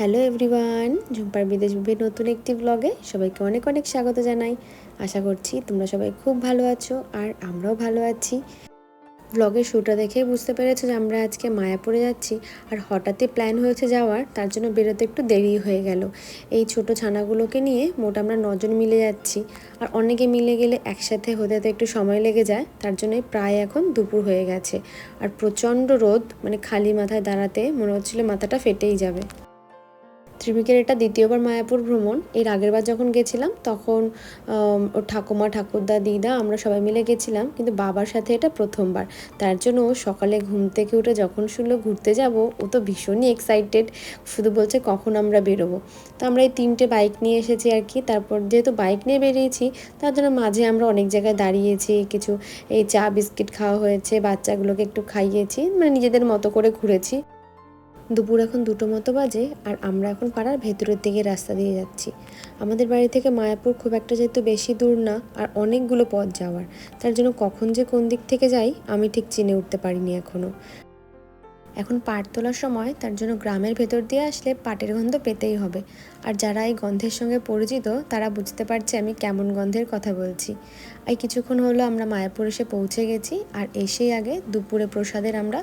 Hello everyone ঝুম্পার বিদেশ বিভের নতুন একটি ব্লগে সবাইকে অনেক অনেক স্বাগত জানাই। আশা করছি তোমরা সবাই খুব ভালো আছো আর আমরাও ভালো আছি। ব্লগের শুটা দেখেই বুঝতে পেরেছ যে আমরা আজকে মায়াপুরে যাচ্ছি আর হঠাৎই প্ল্যান হয়েছে যাওয়ার, তার জন্য বেরোতে একটু দেরি হয়ে গেল। এই ছোট ছানাগুলোকে নিয়ে মোট আমরা নজন মিলে যাচ্ছি। আর অনেকে মিলে গেলে একসাথে হতে হতে একটু সময় লেগে যায়, তার জন্যই প্রায় এখন দুপুর হয়ে গেছে। আর প্রচণ্ড রোদ মানে খালি মাথায় দাঁড়াতে মনে হচ্ছিল মাথাটা ফেটেই যাবে। ত্রিবিকের এটা দ্বিতীয়বার মায়াপুর ভ্রমণ। এর আগের বার যখন গেছিলাম, তখন ওর ঠাকুমা, ঠাকুরদা, দিদা আমরা সবাই মিলে গেছিলাম, কিন্তু বাবার সাথে এটা প্রথমবার। তার জন্য ও সকালে ঘুম থেকে উঠে যখন শুনলো ঘুরতে যাব, ও তো ভীষণই এক্সাইটেড শুধু বলছে কখন আমরা বেরোবো। তো আমরা এই তিনটে বাইক নিয়ে এসেছি আর কি, তারপর যেহেতু বাইক নিয়ে বেরিয়েছি, তার জন্য মাঝে আমরা অনেক জায়গায় দাঁড়িয়েছি, কিছু এই চা, বিস্কিট খাওয়া হয়েছে, বাচ্চাগুলোকে একটু খাইয়েছি মানে নিজেদের মতো করে ঘুরেছি। দুপুর এখন দুটো মতো বাজে আর আমরা এখন পাড়ার ভেতরের দিকে রাস্তা দিয়ে যাচ্ছি। আমাদের বাড়ি থেকে মায়াপুর খুব একটা যেহেতু বেশি দূর না আর অনেকগুলো পথ যাওয়ার, তার জন্য কখন যে কোন দিক থেকে যাই আমি ঠিক চিনে উঠতে পারিনি এখনও এখন পাট তোলার সময় তার জন্য গ্রামের ভেতর দিয়ে আসলে পাটের গন্ধ পেতেই হবে। আর যারা এই গন্ধের সঙ্গে পরিচিত, তারা বুঝতে পারছে আমি কেমন গন্ধের কথা বলছি। এই কিছুক্ষণ হলো আমরা মায়াপুর এসে পৌঁছে গেছি, আর এসেই আগে দুপুরে প্রসাদের আমরা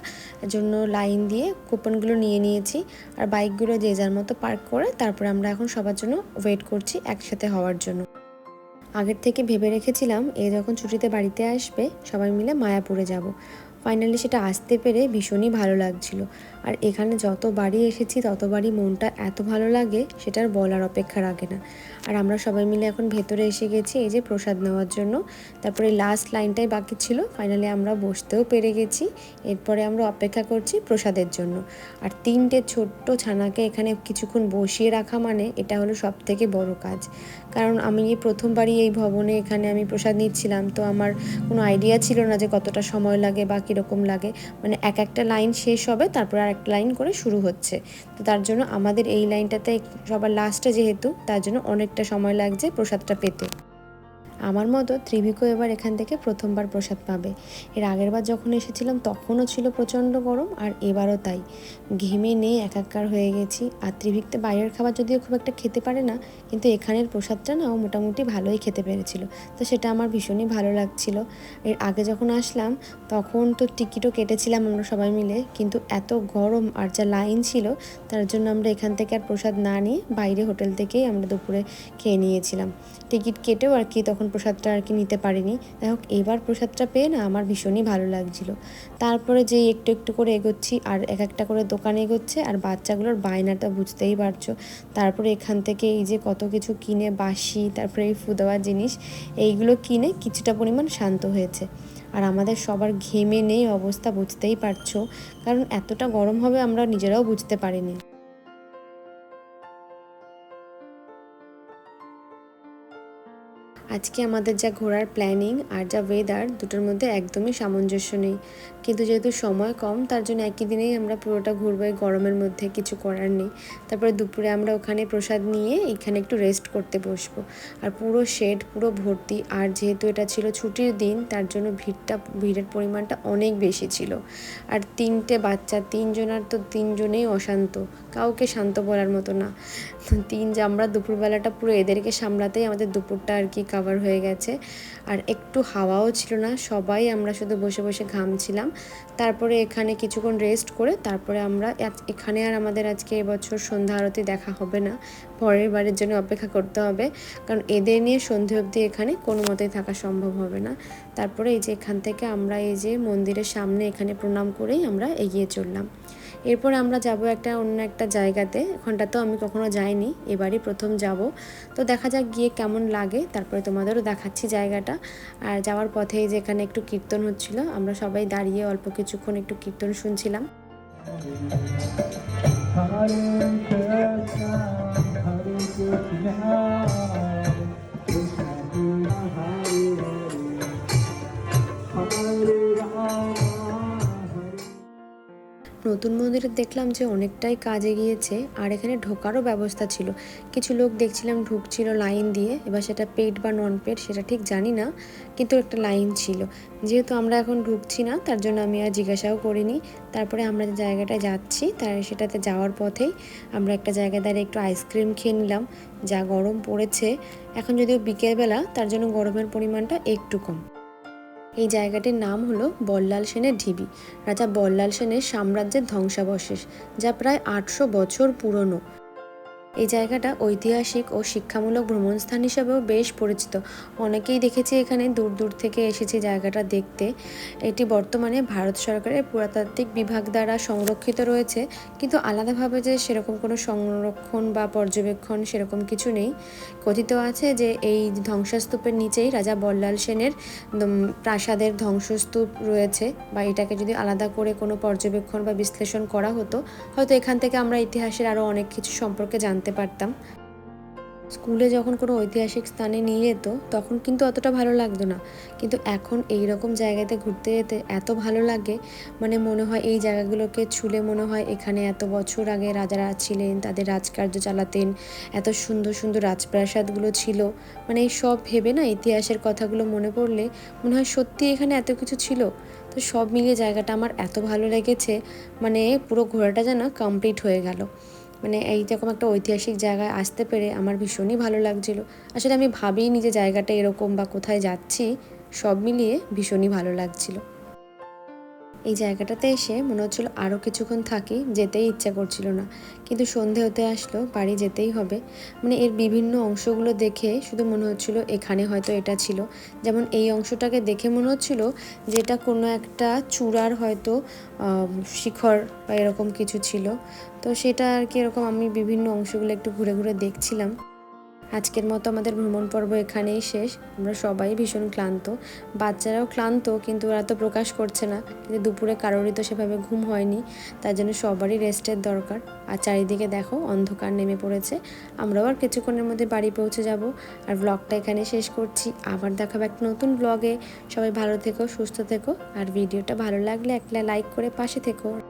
জন্য লাইন দিয়ে কুপনগুলো নিয়ে নিয়েছি, আর বাইকগুলো যে যার মতো পার্ক করে তারপরে আমরা এখন সবার জন্য ওয়েট করছি একসাথে হওয়ার জন্য। আগের থেকে ভেবে রেখেছিলাম, এ যখন ছুটিতে বাড়িতে আসবে, সবাই মিলে মায়াপুরে যাব। ফাইনালি সেটা আসতে পেরে ভীষণই ভালো লাগছিল। আর এখানে যতবারই এসেছি ততবারই মনটা এত ভালো লাগে, সেটার বলার অপেক্ষা রাখে না। আর আমরা সবাই মিলে এখন ভেতরে এসে গেছি, এই যে প্রসাদ নেওয়ার জন্য। তারপরে লাস্ট লাইনটাই বাকি ছিল। ফাইনালি আমরা বসতেও পেরে গেছি। এরপরে আমরা অপেক্ষা করছি প্রসাদের জন্য। আর তিনটে ছোট্ট ছানাকে এখানে কিছুক্ষণ বসিয়ে রাখা মানে এটা হলো সব থেকে বড় কাজ। কারণ আমি প্রথমবারই এই ভবনে এখানে আমি প্রসাদ নিচ্ছিলাম। তো আমার কোনো আইডিয়া ছিল না যে কতটা সময় লাগে বা কীরকম লাগে। মানে এক একটা লাইন শেষ হবে, তারপর আর একটা লাইন করে শুরু হচ্ছে। তো তার জন্য আমাদের এই লাইনটাতে সবার লাস্টে যেহেতু, তার জন্য অনেকটা সময় লাগছে প্রসাদটা পেতে। আমার মতো ত্রিভিকও এবার এখান থেকে প্রথমবার প্রসাদ পাবে। এর আগের বার যখন এসেছিলাম, তখনও ছিল প্রচণ্ড গরম, আর এবারও তাই। ঘেমে নিয়ে একাকার হয়ে গেছি। আর ত্রিভিকতে বাইরের খাবার যদিও খুব একটা খেতে পারে না, কিন্তু এখানের প্রসাদটা না ও মোটামুটি ভালোই খেতে পেরেছিল। তো সেটা আমার ভীষণই ভালো লাগছিল। এর আগে যখন আসলাম, তখন তো টিকিটও কেটেছিলাম আমরা সবাই মিলে, কিন্তু এত গরম আর যা লাইন ছিল, তার জন্য আমরা এখান থেকে আর প্রসাদ না নিয়ে বাইরে হোটেল থেকেই আমরা দুপুরে খেয়ে নিয়েছিলাম। টিকিট কেটেও আর কি তখন প্রসাদটা আর কি নিতে পারিনি। যাই হোক এবার প্রসাদটা পেয়ে না আমার ভীষণই ভালো লাগছিল। তারপরে যেই একটু একটু করে এগোচ্ছি, আর এক একটা করে দোকানে এগোচ্ছে, আর বাচ্চাগুলোর বায়নাটা বুঝতেই পারছ। তারপরে এখান থেকে এই যে কত কিছু কিনে বাসি, তারপরে এই ফুদাওয়া জিনিস, এইগুলো কিনে কিছুটা পরিমাণ শান্ত হয়েছে। আর আমাদের সবার ঘেমে নেই অবস্থা, বুঝতেই পারছ। কারণ এতটা গরম হবে আমরা নিজেরাও বুঝতে পারিনি। আজকে আমাদের যা ঘোরার প্ল্যানিং আর যা ওয়েদার দুটোর মধ্যে একদমই সামঞ্জস্য নেই। কিন্তু যেহেতু সময় কম, তার জন্য একই দিনেই আমরা পুরোটা ঘুরবো এই গরমের মধ্যে, কিছু করার নেই। তারপরে দুপুরে আমরা ওখানে প্রসাদ নিয়ে এখানে একটু রেস্ট করতে বসবো। আর পুরো শেড পুরো ভর্তি, আর যেহেতু এটা ছিল ছুটির দিন, তার জন্য ভিড়টা, ভিড়ের পরিমাণটা অনেক বেশি ছিল। আর তিনটে বাচ্চা, তিনজনার তো তিনজনেই অশান্ত, কাউকে শান্ত বলার মতো না। তিন যে আমরা দুপুরবেলাটা পুরো এদেরকে সামলাতেই আমাদের দুপুরটা আর কি কাভার হয়ে গেছে। আর একটু হাওয়াও ছিল না, সবাই আমরা শুধু বসে বসে ঘামছিলাম তারপরে এখানে কিছুক্ষণ রেস্ট করে তারপরে আমরা এখানে আর আমাদের আজকে এবছর সন্ধ্যা আরতি দেখা হবে না। পরের বারের জন্য অপেক্ষা করতে হবে। কারণ এদের নিয়ে সন্ধে অবধি এখানে কোনো মতেই থাকা সম্ভব হবে না। তারপরে এই যে এখান থেকে আমরা এই যে মন্দিরের সামনে এখানে প্রণাম করেই আমরা এগিয়ে চললাম। এরপর আমরা যাব একটা অন্য একটা জায়গাতে। ওখানটা তো আমি কখনো যাইনি এবারই প্রথম যাব। তো দেখা যাক গিয়ে কেমন লাগে তারপরে তোমাদেরও দেখাচ্ছি জায়গাটা। আর যাওয়ার পথে যেখানে একটু কীর্তন হচ্ছিল আমরা সবাই দাঁড়িয়ে অল্প কিছুক্ষণ একটু কীর্তন শুনছিলাম। Hare Krishna, Hare Krishna, নতুন মন্দিরে দেখলাম যে অনেকটাই কাজে গিয়েছে, আর এখানে ঢোকারও ব্যবস্থা ছিল। কিছু লোক দেখছিলাম ঢুকছিল লাইন দিয়ে, এবার সেটা পেড বা নন পেড সেটা ঠিক জানি না, কিন্তু একটা লাইন ছিল। যেহেতু আমরা এখন ঢুকছি না, তার জন্য আমি আর জিজ্ঞাসাও করিনি। তারপরে আমরা যে জায়গাটায় যাচ্ছি, তার সেটাতে যাওয়ার পথেই আমরা একটা জায়গায় দাঁড়িয়ে একটু আইসক্রিম খেয়ে নিলাম, যা গরম পড়েছে। এখন যদিও বিকেলবেলা, তার জন্য গরমের পরিমাণটা একটু কম। এই জায়গাটির নাম হলো বল্লাল সেনের ঢিবি। রাজা বল্লাল সেনের সাম্রাজ্যের ধ্বংসাবশেষ, যা প্রায় আটশো বছর পুরনো। এই জায়গাটা ঐতিহাসিক ও শিক্ষামূলক ভ্রমণস্থান হিসেবেও বেশ পরিচিত। অনেকেই দেখেছি এখানে দূর দূর থেকে এসেছে জায়গাটা দেখতে। এটি বর্তমানে ভারত সরকারের পুরাতাত্ত্বিক বিভাগ দ্বারা সংরক্ষিত রয়েছে, কিন্তু আলাদাভাবে যে সেরকম কোনো সংরক্ষণ বা পর্যবেক্ষণ সেরকম কিছু নেই। কথিত আছে যে এই ধ্বংসস্তূপের নিচেই রাজা বল্লাল সেনের প্রাসাদের ধ্বংসস্তূপ রয়েছে বা এটাকে যদি আলাদা করে কোনো পর্যবেক্ষণ বা বিশ্লেষণ করা হতো, হয়তো এখান থেকে আমরা ইতিহাসের আরও অনেক কিছু সম্পর্কে জানতে পারতাম। স্কুলে যখন কোনো ঐতিহাসিক স্থানে নিয়ে যেত, তখন কিন্তু অতটা ভালো লাগতো না। কিন্তু এখন এই রকম জায়গাতে ঘুরতে যেতে এত ভালো লাগে মানে মনে হয় এই জায়গাগুলোকে ছুলে মনে হয় এখানে এত বছর আগে রাজারা ছিলেন, তাদের রাজকার্য চালাতেন, এত সুন্দর সুন্দর রাজপ্রাসাদগুলো ছিল। মানে এই সব ভেবে না ইতিহাসের কথাগুলো মনে পড়লে মনে হয় সত্যি এখানে এত কিছু ছিল। তো সব মিলিয়ে জায়গাটা আমার এত ভালো লেগেছে মানে পুরো ঘোরাটা যেন কমপ্লিট হয়ে গেল। মানে এই এইরকম একটা ঐতিহাসিক জায়গায় আসতে পেরে আমার ভীষণই ভালো লাগছিল। আসলে আমি ভাবিনি যে জায়গাটা এরকম বা কোথায় যাচ্ছি, সব মিলিয়ে ভীষণই ভালো লাগছিল। এই জায়গাটাতে এসে মনে হচ্ছিল আরও কিছুক্ষণ থাকি, যেতেই ইচ্ছা করছিল না। কিন্তু সন্ধে হতে আসলো, বাড়ি যেতেই হবে। মানে এর বিভিন্ন অংশগুলো দেখে শুধু মনে হচ্ছিল এখানে হয়তো এটা ছিল। যেমন এই অংশটাকে দেখে মনে হচ্ছিল যে এটা কোনো একটা চূড়ার হয়তো শিখর বা এরকম কিছু ছিল। তো সেটা আর কি এরকম আমি বিভিন্ন অংশগুলো একটু ঘুরে ঘুরে দেখছিলাম। আজকের মতো আমাদের ভ্রমণ পর্ব এখানেই শেষ। আমরা সবাই ভীষণ ক্লান্ত। বাচ্চারাও ক্লান্ত, কিন্তু ওরা তো প্রকাশ করছে না। কিন্তু দুপুরে কারোরই তো সেভাবে ঘুম হয়নি, তার জন্য সবারই রেস্টের দরকার। আর চারিদিকে দেখো, অন্ধকার নেমে পড়েছে। আমরাও আর কিছুক্ষণের মধ্যে বাড়ি পৌঁছে যাব। আর ব্লগটা এখানে শেষ করছি। আবার দেখাবো একটা নতুন ব্লগে সবাই ভালো থেকো, সুস্থ থেকো। আর ভিডিওটা ভালো লাগলে একটা লাইক করে পাশে থেকো।